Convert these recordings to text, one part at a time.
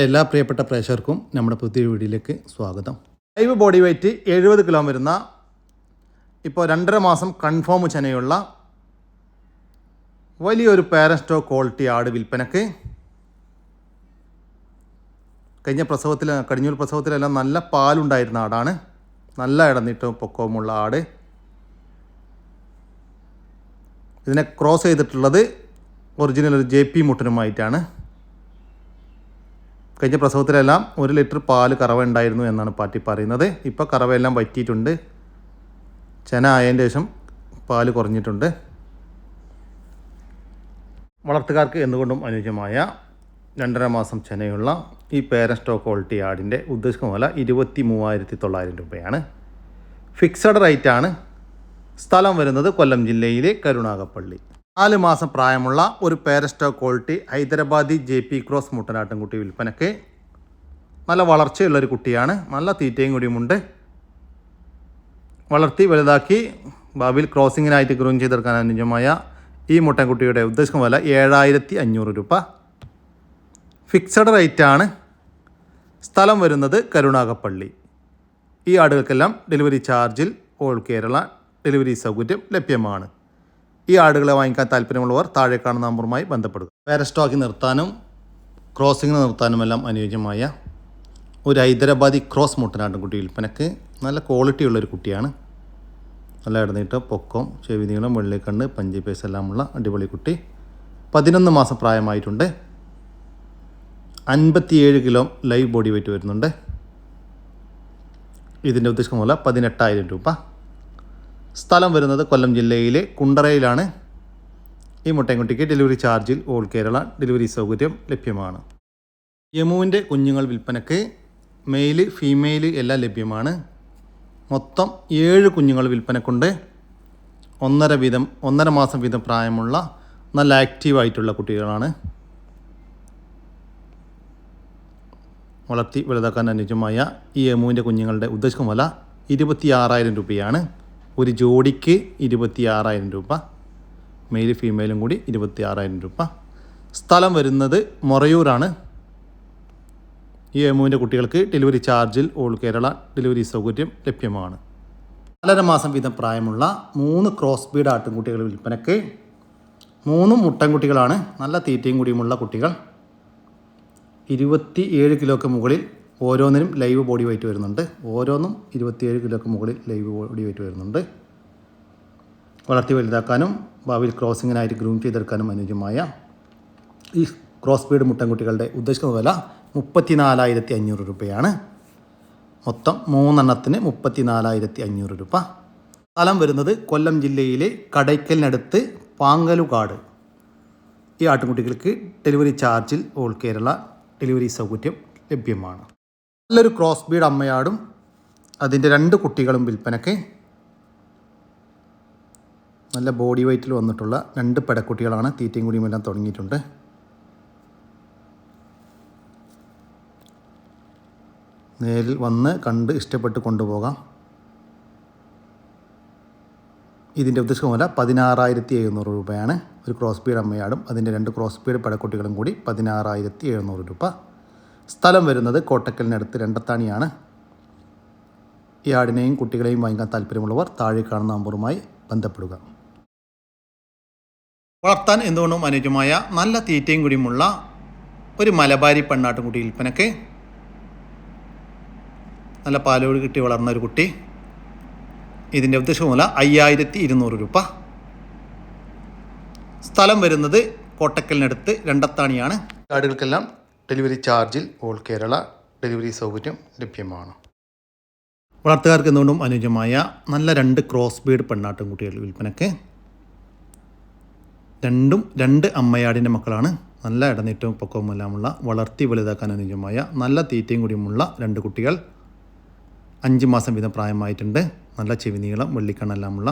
എല്ലാ പ്രിയപ്പെട്ട പ്രേക്ഷകർക്കും നമ്മുടെ പുതിയ വീഡിയോയിലേക്ക് സ്വാഗതം. ലൈവ് ബോഡി വെയ്റ്റ് എഴുപത് കിലോ വരുന്ന ഇപ്പോൾ രണ്ടര മാസം കൺഫേം ചെനയുള്ള വലിയൊരു പാരസ്റ്റോ ക്വാളിറ്റി ആട് വിൽപ്പനക്ക് കഴിഞ്ഞ പ്രസവത്തിൽ കടിഞ്ഞൂൽ പ്രസവത്തിലെല്ലാം നല്ല പാലുണ്ടായിരുന്ന ആടാണ്. നല്ല ഇടന്നിട്ടും പൊക്കവുമുള്ള ആട്. ഇതിനെ ക്രോസ് ചെയ്തിട്ടുള്ളത് ഒറിജിനൽ ഒരു ജെ പി മുട്ടനുമായിട്ടാണ്. കഴിഞ്ഞ പ്രസവത്തിലെല്ലാം ഒരു ലിറ്റർ പാൽ കറവ ഉണ്ടായിരുന്നു എന്നാണ് പാറ്റി പറയുന്നത്. ഇപ്പോൾ കറവയെല്ലാം വറ്റിയിട്ടുണ്ട്. ചെന ആയതിന്റെ ശേഷം പാൽ കുറഞ്ഞിട്ടുണ്ട്. വളർത്തുകാർക്ക് എന്തുകൊണ്ടും അനുയോജ്യമായ രണ്ടര മാസം ചെനയുള്ള ഈ പേരസ്റ്റോ ക്വാളിറ്റി ആടിന്റെ ഉദ്ദേശിക്കുന്ന വില ഇരുപത്തി മൂവായിരത്തി തൊള്ളായിരം രൂപയാണ്. ഫിക്സഡ് റേറ്റാണ്. സ്ഥലം വരുന്നത് കൊല്ലം ജില്ലയിലെ കരുണാകപ്പള്ളി. നാല് മാസം പ്രായമുള്ള ഒരു പേരസ്റ്റോ quality Hyderabadi J P cross മുട്ടനാട്ടിൻകുട്ടി വിൽപ്പനയ്ക്ക് നല്ല വളർച്ചയുള്ളൊരു കുട്ടിയാണ്. നല്ല തീറ്റയും കൂടിയുമുണ്ട് വളർത്തി വലുതാക്കി ഭാവിയിൽ ക്രോസിങ്ങിനായിട്ട് ഗ്രൂം ചെയ്തെടുക്കാൻ അനുജമായ ഈ മുട്ടൻകുട്ടിയുടെ ഉദ്ദേശം വില ഏഴായിരത്തി അഞ്ഞൂറ് രൂപ. ഫിക്സഡ് റേറ്റാണ്. സ്ഥലം വരുന്നത് കരുണാകപ്പള്ളി ഈ ആടുകൾക്കെല്ലാം ഡെലിവറി ചാർജിൽ ഓൾ കേരള ഡെലിവറി സൗകര്യം ലഭ്യമാണ്. ഈ ആടുകളെ വാങ്ങിക്കാൻ താല്പര്യമുള്ളവർ താഴെ കാണുന്ന നമ്പറുമായി ബന്ധപ്പെടുക. പാരസ്റ്റോക്കി നിർത്താനും ക്രോസിങ്ങിന് നിർത്താനുമെല്ലാം അനുയോജ്യമായ ഒരു ഹൈദരാബാദി ക്രോസ് മുട്ടനാട്ടുംകുട്ടി വിൽപ്പനക്ക് നല്ല ക്വാളിറ്റി ഉള്ളൊരു കുട്ടിയാണ്. നല്ല ഇടനീട്ട് പൊക്കം ചെവി നീളം വെള്ളിക്കണ്ണ് പഞ്ചി പേസ് എല്ലാമുള്ള അടിപൊളി കുട്ടി. പതിനൊന്ന് മാസം പ്രായമായിട്ടുണ്ട്. അൻപത്തിയേഴ് കിലോ ലൈവ് ബോഡി വെയിറ്റ് വരുന്നുണ്ട്. ഇതിന്റെ ഉദ്ദേശം പോലെ പതിനെട്ടായിരം രൂപ. സ്ഥലം വരുന്നത് കൊല്ലം ജില്ലയിലെ കുണ്ടറയിലാണ്. ഈ മുട്ടൻകുട്ടിക്ക് ഡെലിവറി ചാർജിൽ ഓൾ കേരള ഡെലിവറി സൗകര്യം ലഭ്യമാണ്. യമുവിന്റെ കുഞ്ഞുങ്ങൾ വിൽപ്പനയ്ക്ക് മെയിൽ ഫീമെയിൽ എല്ലാം ലഭ്യമാണ്. മൊത്തം ഏഴ് കുഞ്ഞുങ്ങൾ വിൽപ്പനക്കുണ്ട്. ഒന്നര വീതം ഒന്നര മാസം വീതം പ്രായമുള്ള നല്ല ആക്റ്റീവായിട്ടുള്ള കുട്ടികളാണ്. വളർത്തി വലുതാക്കാൻ അനുയോജ്യമായ ഈ എമുവിന്റെ കുഞ്ഞുങ്ങളുടെ ഉദ്ദേശിക്കുന്ന വില ഇരുപത്തി ആറായിരം രൂപയാണ്. ഒരു ജോഡിക്ക് ഇരുപത്തി ആറായിരം രൂപ മെയിൽ ഫീമെയിലും കൂടി ഇരുപത്തി ആറായിരം രൂപ. സ്ഥലം വരുന്നത് മൊറയൂരാണ്. ഈ എമുവിന്റെ കുട്ടികൾക്ക് ഡെലിവറി ചാർജിൽ ഓൾ കേരള ഡെലിവറി സൗകര്യം ലഭ്യമാണ്. നാലര മാസം വീതം പ്രായമുള്ള മൂന്ന് ക്രോസ് ബീഡ് ആട്ടിൻകുട്ടികൾ വിൽപ്പനയ്ക്ക് മൂന്നും മുട്ടൻകുട്ടികളാണ്. നല്ല തീറ്റയും കൂടിയുമുള്ള കുട്ടികൾ. ഇരുപത്തി ഏഴ് കിലോക്ക് മുകളിൽ ഓരോന്നിനും ലൈവ് ബോഡി വെയിറ്റ് വരുന്നുണ്ട്. ഓരോന്നും ഇരുപത്തിയേഴ് കിലോക്ക് മുകളിൽ ലൈവ് ബോഡി വെയിറ്റ് വരുന്നുണ്ട്. വളർത്തി വലുതാക്കാനും ഭാവിയിൽ ക്രോസിങ്ങിനായിട്ട് ഗ്രൂം ചെയ്തെടുക്കാനും അനുയോജ്യമായ ഈ ക്രോസ് ബീഡ് മുട്ടൻകുട്ടികളുടെ ഉദ്ദേശിക്കുന്ന വില മുപ്പത്തി നാലായിരത്തി അഞ്ഞൂറ് രൂപയാണ്. മൊത്തം മൂന്നെണ്ണത്തിന് മുപ്പത്തി നാലായിരത്തി അഞ്ഞൂറ് രൂപ. സ്ഥലം വരുന്നത് കൊല്ലം ജില്ലയിലെ കടയ്ക്കലിനടുത്ത് പാങ്കലുകാട് ഈ ആട്ടുകുട്ടികൾക്ക് ഡെലിവറി ചാർജിൽ ഓൾ കേരള ഡെലിവറി സൗകര്യം ലഭ്യമാണ്. നല്ലൊരു ക്രോസ് ബീഡ് അമ്മയാടും. അതിന്റെ രണ്ട് കുട്ടികളും വിൽപ്പനയ്ക്ക്. നല്ല ബോഡി വെയ്റ്റിൽ വന്നിട്ടുള്ള രണ്ട് പെടക്കുട്ടികളാണ് തീറ്റയും കുടിയും എല്ലാം തുടങ്ങിയിട്ടുണ്ട്. നേരിൽ വന്ന് കണ്ട് ഇഷ്ടപ്പെട്ട് കൊണ്ടുപോകാം. ഇതിന്റെ ഉദ്ദേശം വില പതിനാറായിരത്തി എഴുന്നൂറ് രൂപയാണ്. ഒരു ക്രോസ് ബീഡ് അമ്മയാടും. അതിന്റെ രണ്ട് ക്രോസ് ബീഡ് പെടക്കുട്ടികളും കൂടി പതിനാറായിരത്തി എഴുന്നൂറ് രൂപ. സ്ഥലം വരുന്നത് കോട്ടക്കലിനടുത്ത് രണ്ടത്താണിയാണ്. ഈ ആടിനെയും കുട്ടികളെയും വാങ്ങിക്കാൻ താല്പര്യമുള്ളവർ താഴെ കാണുന്ന നമ്പറുമായി ബന്ധപ്പെടുക. വളർത്താൻ എന്തുകൊണ്ടും അനുയോജ്യമായ നല്ല തീറ്റയും കൂടിയുമുള്ള ഒരു മലബാരി പെണ്ണാട്ടുംകുട്ടി വിൽപ്പനക്ക് നല്ല പാലോട് കിട്ടി വളർന്ന ഒരു കുട്ടി. ഇതിന്റെ ഉദ്ദേശമൂല അയ്യായിരത്തി ഇരുന്നൂറ് രൂപ. സ്ഥലം വരുന്നത് കോട്ടക്കലിനടുത്ത് രണ്ടത്താണിയാണ്. കാർഡുകൾക്കെല്ലാം ഡെലിവറി ചാർജിൽ ഓൾ കേരള ഡെലിവറി സൗകര്യം ലഭ്യമാണ്. വളർത്തുകാർക്ക് എന്തുകൊണ്ടും അനുയോജ്യമായ നല്ല രണ്ട് ക്രോസ് ബീഡ് പെണ്ണാട്ടും കുട്ടികൾ വിൽപ്പനയ്ക്ക് രണ്ടും രണ്ട് അമ്മയാടിന്റെ മക്കളാണ്. നല്ല ഇടനീറ്റവും പൊക്കവും എല്ലാമുള്ള വളർത്തി വലുതാക്കാൻ അനുയോജ്യമായ നല്ല തീറ്റയും കൂടിയുമുള്ള രണ്ട് കുട്ടികൾ അഞ്ച് മാസം വീതം പ്രായമായിട്ടുണ്ട്. നല്ല ചെവി നീളം വെള്ളിക്കണ്ണെല്ലാമുള്ള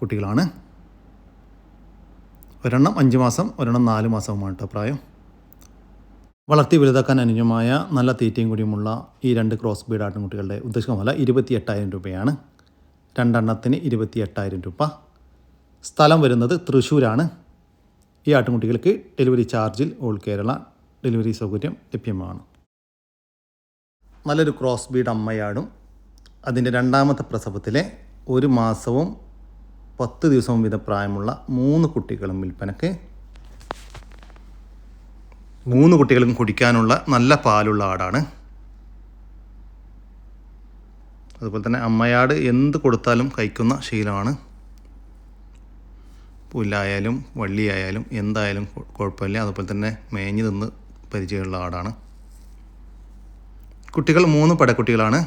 കുട്ടികളാണ്. ഒരെണ്ണം അഞ്ച് മാസം ഒരെണ്ണം നാല് മാസവുമാണ് കേട്ടോ പ്രായം. വളർത്തി വലുതാക്കാൻ അനുയോജ്യമായ നല്ല തീറ്റയും കൂടിയുമുള്ള ഈ രണ്ട് ക്രോസ് ബീഡ് ആട്ടിൻകുട്ടികളുടെ ഉദ്ദേശിക്കുന്ന വില ഇരുപത്തി എട്ടായിരം രൂപയാണ്. രണ്ടെണ്ണത്തിന് ഇരുപത്തി എട്ടായിരം രൂപ. സ്ഥലം വരുന്നത് തൃശ്ശൂരാണ്. ഈ ആട്ടിൻകുട്ടികൾക്ക് ഡെലിവറി ചാർജിൽ ഓൾ കേരള ഡെലിവറി സൗകര്യം ലഭ്യമാണ്. നല്ലൊരു ക്രോസ് ബീഡ് അമ്മയാടും. അതിന്റെ രണ്ടാമത്തെ പ്രസവത്തിലെ ഒരു മാസവും പത്ത് ദിവസവും വീതം പ്രായമുള്ള മൂന്ന് കുട്ടികളും വിൽപ്പനക്ക് മൂന്ന് കുട്ടികളും കുടിക്കാനുള്ള നല്ല പാലുള്ള ആടാണ്. അതുപോലെ തന്നെ അമ്മയാട് എന്ത് കൊടുത്താലും കഴിക്കുന്ന ശീലമാണ്. പുല്ലായാലും വള്ളിയായാലും എന്തായാലും കുഴപ്പമില്ല. അതുപോലെ തന്നെ മേഞ്ഞു നിന്ന് പരിചയമുള്ള ആടാണ്. കുട്ടികൾ മൂന്ന് പടക്കുട്ടികളാണ്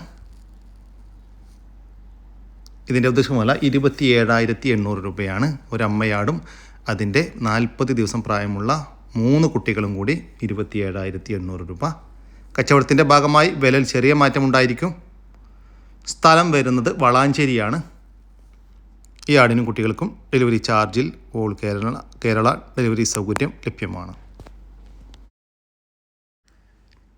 ഇതിന്റെ ഉദ്ദേശമല്ല ഇരുപത്തി ഏഴായിരത്തി എണ്ണൂറ് രൂപയാണ് ഒരമ്മയാടും അതിന്റെ നാൽപ്പത് ദിവസം പ്രായമുള്ള മൂന്ന് കുട്ടികളും കൂടി ഇരുപത്തി ഏഴായിരത്തി എണ്ണൂറ് രൂപ. കച്ചവടത്തിന്റെ ഭാഗമായി വിലയിൽ ചെറിയ മാറ്റമുണ്ടായിരിക്കും സ്ഥലം വരുന്നത് വളാഞ്ചേരിയാണ്. ഈ ആടിനും കുട്ടികൾക്കും ഡെലിവറി ചാർജിൽ ഓൾ കേരള കേരള ഡെലിവറി സൗകര്യം ലഭ്യമാണ്.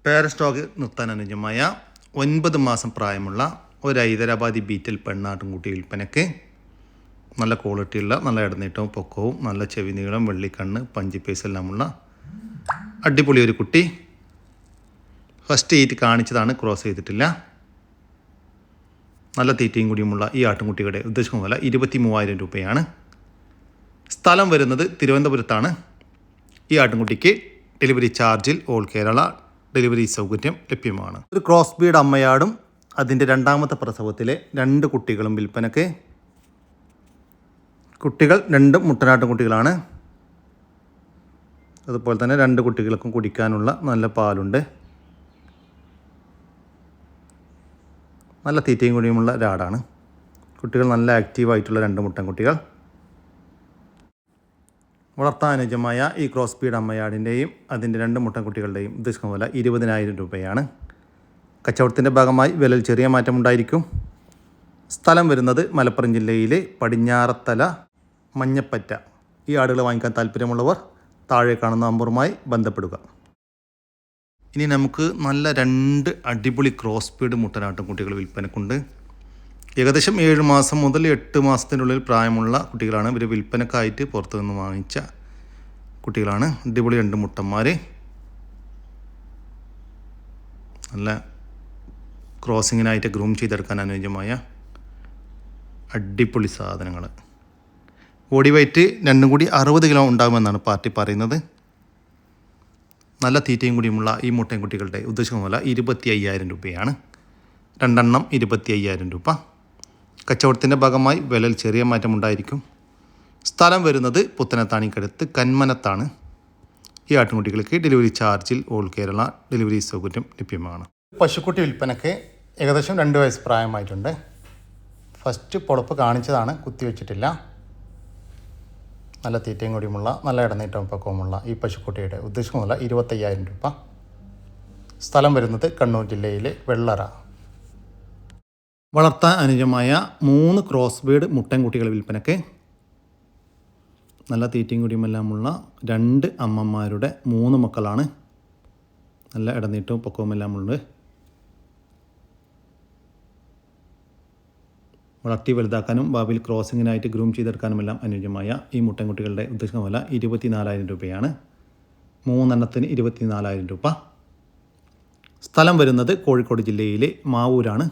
പേര സ്റ്റോക്ക് നിർത്താൻ അനുജമായ ഒൻപത് മാസം പ്രായമുള്ള ഒരു ഹൈദരാബാദി ബീറ്റൽ പെണ്ണാട്ടുംകുട്ടി വിൽപ്പനയ്ക്ക് നല്ല ക്വാളിറ്റിയുള്ള നല്ല ഇടനീട്ടവും പൊക്കവും നല്ല ചെവി നീളം വെള്ളിക്കണ്ണ് പഞ്ചി പേസ് എല്ലാമുള്ള അടിപൊളി ഒരു കുട്ടി. ഫസ്റ്റ് ഈറ്റ് കാണിച്ചതാണ് ക്രോസ് ചെയ്തിട്ടില്ല. നല്ല തീറ്റയും കൂടിയുമുള്ള ഈ ആട്ടുംകുട്ടിയുടെ ഉദ്ദേശം വില ഇരുപത്തി മൂവായിരം രൂപയാണ്. സ്ഥലം വരുന്നത് തിരുവനന്തപുരത്താണ്. ഈ ആട്ടുംകുട്ടിക്ക് ഡെലിവറി ചാർജിൽ ഓൾ കേരള ഡെലിവറി സൗകര്യം ലഭ്യമാണ്. ഒരു ക്രോസ് ബീഡ് അമ്മയാടും അതിന്റെ രണ്ടാമത്തെ പ്രസവത്തിലെ രണ്ട് കുട്ടികളും വിൽപ്പനക്ക് കുട്ടികൾ രണ്ട് മുട്ടനാട്ടും കുട്ടികളാണ്. അതുപോലെ തന്നെ രണ്ട് കുട്ടികൾക്കും കുടിക്കാനുള്ള നല്ല പാലുണ്ട്. നല്ല തീറ്റയും കൂടിയുമുള്ള ഒരാടാണ്. കുട്ടികൾ നല്ല ആക്റ്റീവായിട്ടുള്ള രണ്ട് മുട്ടൻ കുട്ടികൾ. വളർത്താൻ അനുജമായ ഈ ക്രോസ് ബീഡ് അമ്മയാടിന്റെയും അതിന്റെ രണ്ട് മുട്ടൻകുട്ടികളുടെയും ഉദ്ദേശിക്കുന്ന വില ഇരുപതിനായിരം രൂപയാണ്. കച്ചവടത്തിന്റെ ഭാഗമായി വിലയിൽ ചെറിയ മാറ്റമുണ്ടായിരിക്കും. സ്ഥലം വരുന്നത് മലപ്പുറം ജില്ലയിലെ പടിഞ്ഞാറത്തല മഞ്ഞപ്പറ്റ. ഈ ആടുകളെ വാങ്ങിക്കാൻ താല്പര്യമുള്ളവർ താഴെ കാണുന്ന നമ്പറുമായി ബന്ധപ്പെടുക. ഇനി നമുക്ക് നല്ല രണ്ട് അടിപൊളി ക്രോസ് ബീഡ് മുട്ടനാട്ടും കുട്ടികൾ വിൽപ്പനക്കുണ്ട്. ഏകദേശം ഏഴ് മാസം മുതൽ എട്ട് മാസത്തിനുള്ളിൽ പ്രായമുള്ള കുട്ടികളാണ് ഇവർ വിൽപ്പനക്കായിട്ട് പുറത്തു നിന്ന് വാങ്ങിച്ച കുട്ടികളാണ്. അടിപൊളി രണ്ട് മുട്ടന്മാർ നല്ല ക്രോസിങ്ങിനായിട്ട് ഗ്രൂം ചെയ്തെടുക്കാൻ അനുയോജ്യമായ അടിപൊളി സാധനങ്ങൾ ബോഡി വെയ്റ്റ് രണ്ടും കൂടി അറുപത് കിലോ ഉണ്ടാകുമെന്നാണ് പാർട്ടി പറയുന്നത്. നല്ല തീറ്റയും കൂടിയുമുള്ള ഈ മുട്ടയും കുട്ടികളുടെ ഉദ്ദേശിക്കുന്ന വില ഇരുപത്തി അയ്യായിരം രൂപയാണ്. രണ്ടെണ്ണം ഇരുപത്തി അയ്യായിരം രൂപ. കച്ചവടത്തിന്റെ ഭാഗമായി വിലയിൽ ചെറിയ മാറ്റമുണ്ടായിരിക്കും സ്ഥലം വരുന്നത് പുത്തനത്താണിക്കടുത്ത് കന്മനത്താണ്. ഈ ആട്ടിൻകുട്ടികൾക്ക് ഡെലിവറി ചാർജിൽ ഓൾ കേരള ഡെലിവറി സൗകര്യം ലഭ്യമാണ്. പശുക്കുട്ടി വിൽപ്പനയ്ക്ക് ഏകദേശം രണ്ട് വയസ്സ് പ്രായമായിട്ടുണ്ട്. ഫസ്റ്റ് പൊളപ്പ് കാണിച്ചതാണ് കുത്തിവെച്ചിട്ടില്ല. നല്ല തീറ്റയും കൂടിയുമുള്ള നല്ല ഇടനീട്ടവും പക്കവുമുള്ള ഈ പശുക്കുട്ടിയുടെ ഉദ്ദേശമുള്ള ഇരുപത്തയ്യായിരം രൂപ. സ്ഥലം വരുന്നത് കണ്ണൂർ ജില്ലയിലെ വെള്ളറ. വളർത്താൻ അനുജമായ മൂന്ന് ക്രോസ് ബീഡ് മുട്ടൻകുട്ടികൾ വിൽപ്പനയ്ക്ക് നല്ല തീറ്റയും കൂടിയുമെല്ലാമുള്ള രണ്ട് അമ്മമാരുടെ മൂന്ന് മക്കളാണ്. നല്ല ഇടനീട്ടവും പൊക്കവുമെല്ലാമുണ്ട്. വളർത്തി വലുതാക്കാനും ഭാവിയിൽ ക്രോസിങ്ങിനായിട്ട് ഗ്രൂം ചെയ്തെടുക്കാനുമെല്ലാം അനുയോജ്യമായ ഈ മുട്ടൻകുട്ടികളുടെ ഉദ്ദേശിക്കുന്ന വില ഇരുപത്തിനാലായിരം രൂപയാണ്. മൂന്നെണ്ണത്തിന് ഇരുപത്തിനാലായിരം രൂപ. സ്ഥലം വരുന്നത് കോഴിക്കോട് ജില്ലയിലെ മാവൂരാണ്.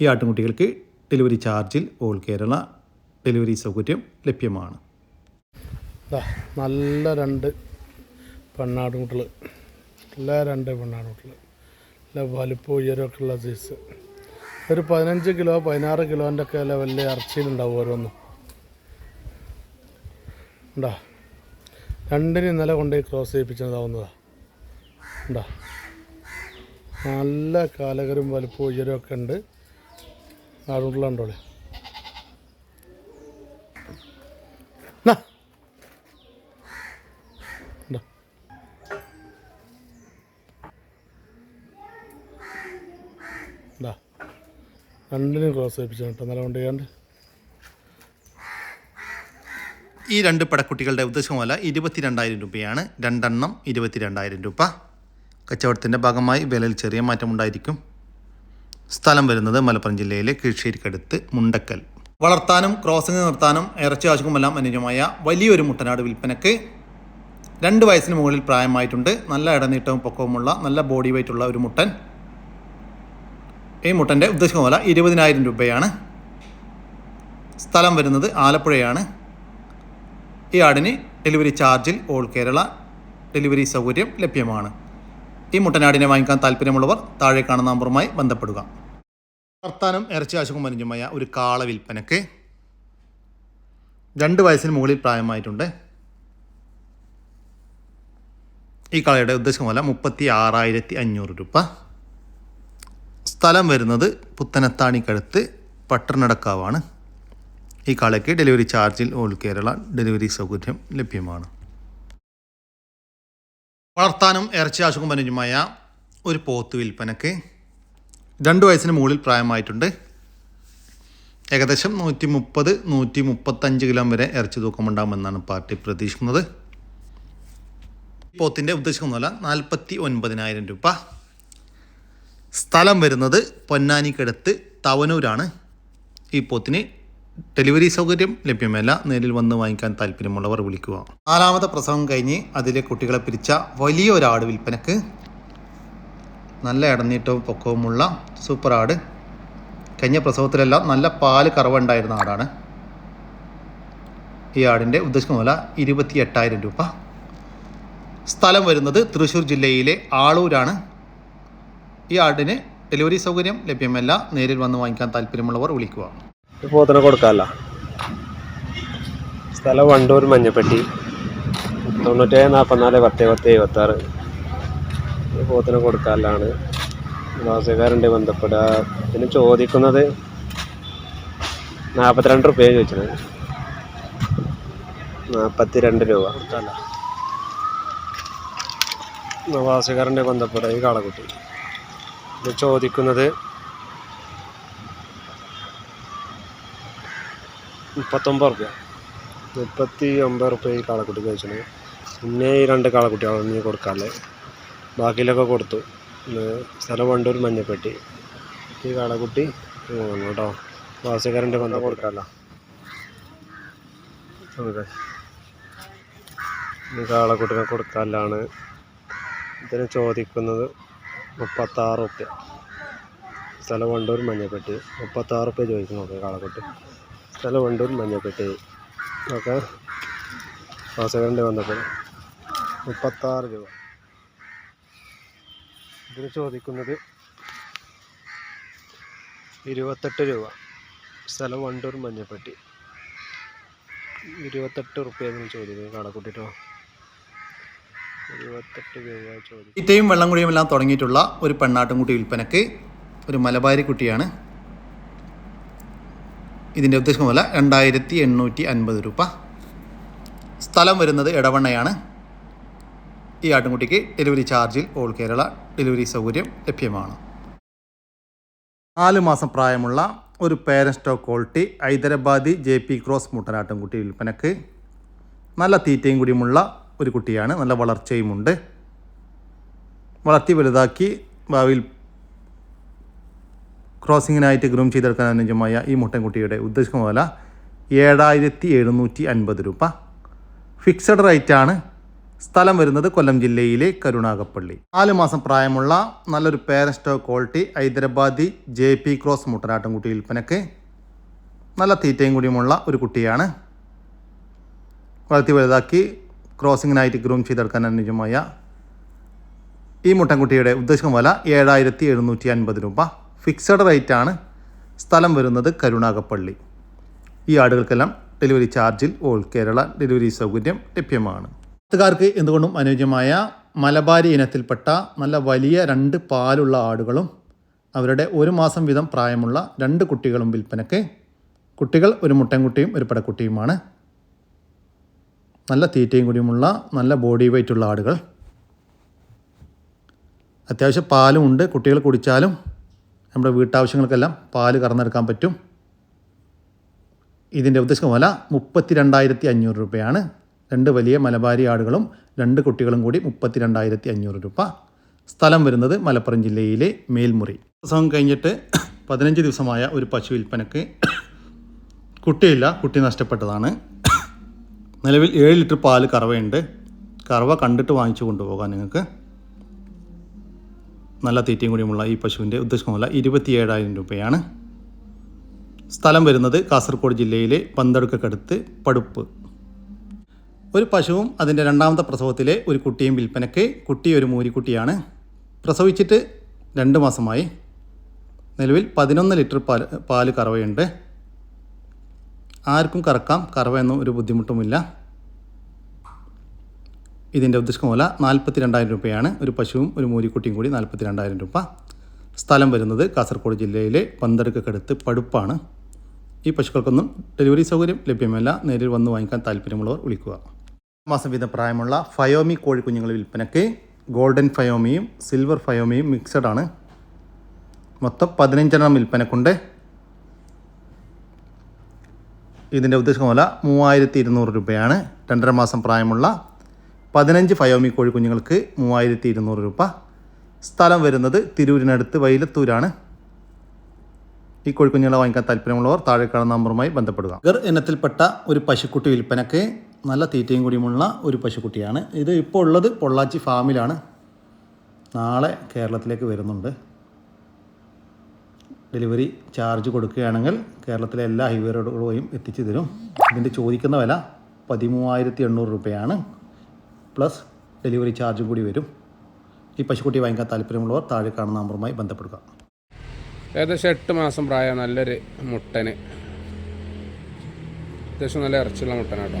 ഈ ആട്ടുംകുട്ടികൾക്ക് ഡെലിവറി ചാർജിൽ ഓൾ കേരള ഡെലിവറി സൗകര്യം ലഭ്യമാണ്. നല്ല രണ്ട് പെണ്ണാടുകുട്ടികൾ എല്ലാ രണ്ട് പെണ്ണാടുകുട്ടികൾ നല്ല വലിപ്പം ഉയരമൊക്കെ ഉള്ള സൈസ് ഒരു പതിനഞ്ച് കിലോ പതിനാറ് കിലോന്റെ ഒക്കെ ലെവലിൽ ഇറച്ചിയിലുണ്ടാവും ഓരോന്നും. ഉണ്ടാ? രണ്ടിന് ഇന്നലെ കൊണ്ടുപോയി ക്രോസ് ചെയ്യിപ്പിച്ചതാവുന്നതാണ് ഉണ്ടാ? നല്ല കാലകരും വലുപ്പം ഉയരമൊക്കെ ഉണ്ട്. അതുകൊണ്ടുള്ള നാ രണ്ടിനും ക്രോസ് കേട്ടോ. നല്ല കൊണ്ടുപോയാണ്ട് ഈ രണ്ട് പടക്കുട്ടികളുടെ ഉദ്ദേശം വില ഇരുപത്തിരണ്ടായിരം രൂപയാണ്. രണ്ടെണ്ണം ഇരുപത്തിരണ്ടായിരം രൂപ. കച്ചവടത്തിന്റെ ഭാഗമായി വിലയിൽ ചെറിയ മാറ്റമുണ്ടായിരിക്കും സ്ഥലം വരുന്നത് മലപ്പുറം ജില്ലയിലെ കീഴ്ശേരിക്കടുത്ത് മുണ്ടക്കൽ. വളർത്താനും ക്രോസിംഗ് നിർത്താനും ഇറച്ചി ആവശ്യക്കുമെല്ലാം അനുയോജ്യമായ വലിയൊരു മുട്ടനാട് വിൽപ്പനക്ക് രണ്ട് വയസ്സിന് മുകളിൽ പ്രായമായിട്ടുണ്ട്. നല്ല ഇടനീട്ടവും പൊക്കവുമുള്ള നല്ല ബോഡി വെയിറ്റ് ഉള്ള ഒരു മുട്ടൻ. ഈ മുട്ടന്റെ ഉദ്ദേശിക്കുന്ന വില ഇരുപതിനായിരം രൂപയാണ്. സ്ഥലം വരുന്നത് ആലപ്പുഴയാണ്. ഈ ആടിന് ഡെലിവറി ചാർജിൽ ഓൾ കേരള ഡെലിവറി സൗകര്യം ലഭ്യമാണ്. ഈ മുട്ടനാടിനെ വാങ്ങിക്കാൻ താല്പര്യമുള്ളവർ താഴെ കാണുന്ന നമ്പറുമായി ബന്ധപ്പെടുക. വർത്താനം ഇറച്ചി ആശുക്കും മരിഞ്ഞുമായ ഒരു കാള വിൽപ്പനക്ക് രണ്ട് വയസ്സിന് മുകളിൽ പ്രായമായിട്ടുണ്ട്. ഈ കാളയുടെ ഉദ്ദേശം വില മുപ്പത്തി ആറായിരത്തി അഞ്ഞൂറ് രൂപ. സ്ഥലം വരുന്നത് പുത്തനത്താണിക്കടുത്ത് പട്ടണടക്കാവാണ്. ഈ കാളയ്ക്ക് ഡെലിവറി ചാർജിൽ ഓൾ കേരള ഡെലിവറി സൗകര്യം ലഭ്യമാണ്. വളർത്താനും ഇറച്ചി ആശുഖം പനുജുമായ ഒരു പോത്ത് വിൽപ്പനക്ക് രണ്ട് വയസ്സിന് മുകളിൽ പ്രായമായിട്ടുണ്ട്. ഏകദേശം നൂറ്റി മുപ്പത് നൂറ്റി മുപ്പത്തഞ്ച് കിലോ വരെ ഇറച്ചി തൂക്കമുണ്ടാകുമെന്നാണ് പാർട്ടി പ്രതീക്ഷിക്കുന്നത്. പോത്തിന്റെ ഉദ്ദേശിക്കുന്നതല്ല നാൽപ്പത്തി ഒൻപതിനായിരം രൂപ. സ്ഥലം വരുന്നത് പൊന്നാനിക്കടുത്ത് തവനൂരാണ്. ഈ പോത്തിന് ഡെലിവറി സൗകര്യം ലഭ്യമല്ല. നേരിൽ വന്ന് വാങ്ങിക്കാൻ താല്പര്യമുള്ളവർ വിളിക്കുക. നാലാമത്തെ പ്രസവം കഴിഞ്ഞ് അതിലെ കുട്ടികളെ പിരിച്ച വലിയ ഒരാട് വിൽപ്പനക്ക് നല്ല ഇടനീട്ടവും പൊക്കവുമുള്ള സൂപ്പർ ആട് കഴിഞ്ഞ പ്രസവത്തിലെല്ലാം നല്ല പാൽ കറവുണ്ടായിരുന്ന ആടാണ്. ഈ ആടിന്റെ ഉദ്ദേശിക്കുന്ന വില ഇരുപത്തി എട്ടായിരം രൂപ. സ്ഥലം വരുന്നത് തൃശ്ശൂർ ജില്ലയിലെ ആളൂരാണ്. ഈ ആടിന് ഡെലിവറി സൗകര്യം ലഭ്യമല്ല. നേരിൽ വന്ന് വാങ്ങിക്കാൻ താല്പര്യമുള്ളവർ വിളിക്കുക. പോത്തിനെ കൊടുക്കാമല്ല സ്ഥലം വണ്ടൂർ മഞ്ഞപ്പെട്ടി. തൊണ്ണൂറ്റേഴ് നാൽപ്പത്തിനാല് പത്ത് പത്ത് എഴുപത്താറ്. പോത്തിനെ കൊടുക്കാമല്ലാണ് വാസക്കാരുണ്ട് ബന്ധപ്പെടുക. ഇതിന് ചോദിക്കുന്നത് നാൽപ്പത്തിരണ്ട് റുപ്യ ചോദിച്ചത്. നാൽപ്പത്തി രണ്ട് രൂപ. കൊടുക്കാമല്ല വാസക്കാരന്റെ ബന്ധപ്പെടുക. ഈ കാളക്കുട്ടി. ഇത് ചോദിക്കുന്നത് മുപ്പത്തൊമ്പത് റുപ്യ മുപ്പത്തി ഒമ്പത് റുപ്യ ഈ കാളക്കുട്ടി കഴിച്ചത് പിന്നെ ഈ രണ്ട് കാളക്കുട്ടികളാണ് നീ കൊടുക്കാല്ലേ ബാക്കിയിലൊക്കെ കൊടുത്തു. സ്ഥലം വണ്ടൂർ മഞ്ഞപ്പെട്ടി. ഈ കാളക്കുട്ടി കേട്ടോ. വാസക്കാരന്റെ കൊന്ത കൊടുക്കാമല്ലോ ഓക്കെ. ഈ കാളക്കുട്ടിനെ കൊടുക്കാലാണ് ഇതിന് ചോദിക്കുന്നത്. മുപ്പത്താറ് റുപ്യ സ്ഥലം വണ്ടൂർ മഞ്ഞപ്പെട്ടി. മുപ്പത്താറ് റുപ്യ ചോദിക്കുന്നു നോക്കാം കാളക്കുട്ടി. സ്ഥലം വണ്ടൂർ മഞ്ഞപ്പെട്ടി. ഓക്കെ വാസകരന്റെ വന്നപ്പോൾ മുപ്പത്താറ് രൂപ. ഇതിന് ചോദിക്കുന്നത് ഇരുപത്തെട്ട് രൂപ. സ്ഥലം വണ്ടൂർ മഞ്ഞപ്പെട്ടി. ഇരുപത്തെട്ട് റുപ്യ ചോദിക്കുന്നു കാളക്കുട്ടിട്ടോ തീറ്റയും വെള്ളം കുടിയും എല്ലാം തുടങ്ങിയിട്ടുള്ള ഒരു പെണ്ണാട്ടുംകുട്ടി വിൽപ്പനക്ക് ഒരു മലബാരി കുട്ടിയാണ്. ഇതിന്റെ ഉദ്ദേശം വില രണ്ടായിരത്തി എണ്ണൂറ്റി അൻപത് രൂപ. സ്ഥലം വരുന്നത് ഇടവണ്ണയാണ് ഈ ആട്ടുംകുട്ടിക്ക് ഡെലിവറി ചാർജിൽ ഓൾ കേരള ഡെലിവറി സൗകര്യം ലഭ്യമാണ്. നാല് മാസം പ്രായമുള്ള ഒരു parent stock quality Hyderabadi J P cross മുട്ടനാട്ടുംകുട്ടി വിൽപ്പനക്ക് നല്ല തീറ്റയും കൂടിയുമുള്ള ഒരു കുട്ടിയാണ്. നല്ല വളർച്ചയുമുണ്ട് വളർത്തി വലുതാക്കി ഭാവിയിൽ ക്രോസിങ്ങിനായിട്ട് ഗ്രൂം ചെയ്തെടുക്കാൻ അനുയോജ്യമായ ഈ മുട്ടൻകുട്ടിയുടെ ഉദ്ദേശിക്കുന്ന വില ഏഴായിരത്തി എഴുന്നൂറ്റി അൻപത് രൂപ. ഫിക്സഡ് റേറ്റാണ്. സ്ഥലം വരുന്നത് കൊല്ലം ജില്ലയിലെ കരുണാകപ്പള്ളി നാല് മാസം പ്രായമുള്ള നല്ലൊരു പേരസ്റ്റോ quality Hyderabadi J P cross മുട്ടനാട്ടൻകുട്ടി വിൽപ്പനക്ക് നല്ല തീറ്റയും കൂടിയുമുള്ള ഒരു കുട്ടിയാണ്. വളർത്തി വലുതാക്കി ക്രോസിങ്ങിനായിട്ട് ഗ്രൂം ചെയ്തെടുക്കാൻ അനുയോജ്യമായ ഈ മുട്ടൻകുട്ടിയുടെ ഉദ്ദേശിക്കുന്ന വില ഏഴായിരത്തി എഴുന്നൂറ്റി അൻപത് രൂപ ഫിക്സഡ് റേറ്റാണ് സ്ഥലം വരുന്നത് കരുണാകപ്പള്ളി ഈ ആടുകൾക്കെല്ലാം ഡെലിവറി ചാർജിൽ ഓൾ കേരള ഡെലിവറി സൗകര്യം ലഭ്യമാണ്. പത്തുകാർക്ക് എന്തുകൊണ്ടും അനുയോജ്യമായ മലബാരി ഇനത്തിൽപ്പെട്ട നല്ല വലിയ രണ്ട് പാലുള്ള ആടുകളും അവരുടെ ഒരു മാസം വീതം പ്രായമുള്ള രണ്ട് കുട്ടികളും വിൽപ്പനയ്ക്ക്. കുട്ടികൾ ഒരു മുട്ടൻകുട്ടിയും ഒരു പടക്കുട്ടിയുമാണ് നല്ല തീറ്റയും കൂടിയുമുള്ള നല്ല ബോഡി വെയ്റ്റുള്ള ആടുകൾ. അത്യാവശ്യം പാലും ഉണ്ട്. കുട്ടികൾ കുടിച്ചാലും നമ്മുടെ വീട്ടാവശ്യങ്ങൾക്കെല്ലാം പാൽ കറന്നെടുക്കാൻ പറ്റും. ഇതിന്റെ ഉദ്ദേശം വില മുപ്പത്തി രണ്ടായിരത്തി അഞ്ഞൂറ് രൂപയാണ്. രണ്ട് വലിയ മലബാരി ആടുകളും രണ്ട് കുട്ടികളും കൂടി മുപ്പത്തി രണ്ടായിരത്തി അഞ്ഞൂറ് രൂപ. സ്ഥലം വരുന്നത് മലപ്പുറം ജില്ലയിലെ മേൽമുറി. പ്രസവം കഴിഞ്ഞിട്ട് പതിനഞ്ച് ദിവസമായ ഒരു പശു വിൽപ്പനക്ക് കുട്ടിയില്ല കുട്ടി നഷ്ടപ്പെട്ടതാണ്. നിലവിൽ ഏഴ് ലിറ്റർ പാൽ കറവയുണ്ട്. കറവ കണ്ടിട്ട് വാങ്ങിച്ചു കൊണ്ടുപോകാം നിങ്ങൾക്ക്. നല്ല തീറ്റയും കൂടിയുമുള്ള ഈ പശുവിന്റെ ഉദ്ദേശമല്ല ഇരുപത്തി ഏഴായിരം രൂപയാണ്. സ്ഥലം വരുന്നത് കാസർഗോഡ് ജില്ലയിലെ പന്തടുക്കടുത്ത് പടുപ്പ്. ഒരു പശുവും അതിന്റെ രണ്ടാമത്തെ പ്രസവത്തിലെ ഒരു കുട്ടിയും വിൽപ്പനയ്ക്ക് കുട്ടി ഒരു മൂരിക്കുട്ടിയാണ്. പ്രസവിച്ചിട്ട് രണ്ട് മാസമായി. നിലവിൽ പതിനൊന്ന് ലിറ്റർ പാൽ പാൽ കറവയുണ്ട്. ആർക്കും കറക്കാം കറവയൊന്നും ഒരു ബുദ്ധിമുട്ടുമില്ല. ഇതിന്റെ ഉദ്ദേശം മൂല നാൽപ്പത്തി രണ്ടായിരം രൂപയാണ്. ഒരു പശുവും ഒരു മൂരിക്കുട്ടിയും കൂടി നാൽപ്പത്തി രണ്ടായിരം രൂപ. സ്ഥലം വരുന്നത് കാസർഗോഡ് ജില്ലയിലെ പന്തടുക്കടുത്ത് പടുപ്പാണ്. ഈ പശുക്കൾക്കൊന്നും ഡെലിവറി സൗകര്യം ലഭ്യമല്ല. നേരിൽ വന്ന് വാങ്ങിക്കാൻ താല്പര്യമുള്ളവർ വിളിക്കുക. മാസം വീതം പ്രായമുള്ള ഫയോമി കോഴിക്കുഞ്ഞുങ്ങൾ വിൽപ്പനയ്ക്ക് ഗോൾഡൻ ഫയോമിയും സിൽവർ ഫയോമിയും മിക്സഡ് ആണ്. മൊത്തം പതിനഞ്ചെണ്ണം വിൽപ്പനക്കുണ്ട്. ഇതിന്റെ ഉദ്ദേശം പോലെ മൂവായിരത്തി ഇരുന്നൂറ് രൂപയാണ്. രണ്ടര മാസം പ്രായമുള്ള പതിനഞ്ച് ഫയോമി കോഴി കുഞ്ഞുങ്ങൾക്ക് മൂവായിരത്തി ഇരുന്നൂറ് രൂപ. സ്ഥലം വരുന്നത് തിരൂരിനടുത്ത് വൈലത്തൂരാണ്. ഈ കോഴിക്കുഞ്ഞുങ്ങളെ വാങ്ങിക്കാൻ താല്പര്യമുള്ളവർ താഴെ കാണുന്ന നമ്പറുമായി ബന്ധപ്പെടുക. ഗർ ഇനത്തിൽപ്പെട്ട ഒരു പശുക്കുട്ടി വിൽപ്പനക്ക് നല്ല തീറ്റയും കൂടിയുമുള്ള ഒരു പശുക്കുട്ടിയാണ്. ഇത് ഇപ്പോൾ ഉള്ളത് പൊള്ളാച്ചി ഫാമിലാണ്. നാളെ കേരളത്തിലേക്ക് വരുന്നുണ്ട്. ഡെലിവറി ചാർജ് കൊടുക്കുകയാണെങ്കിൽ കേരളത്തിലെ എല്ലാ ഹൈവേ റോഡുകളും എത്തിച്ചു തരും. ഇതിന്റെ ചോദിക്കുന്ന വില പതിമൂവായിരത്തി എണ്ണൂറ് രൂപയാണ്. പ്ലസ് ഡെലിവറി ചാർജും കൂടി വരും. ഈ പശുക്കുട്ടി വാങ്ങിക്കാൻ താല്പര്യമുള്ളവർ താഴെ കാണുന്ന നമ്പറുമായി ബന്ധപ്പെടുക. ഏകദേശം എട്ട് മാസം പ്രായം. നല്ലൊരു മുട്ടന്. അത്യാവശ്യം നല്ല ഇറച്ചിയുള്ള മുട്ടനാട്ടോ.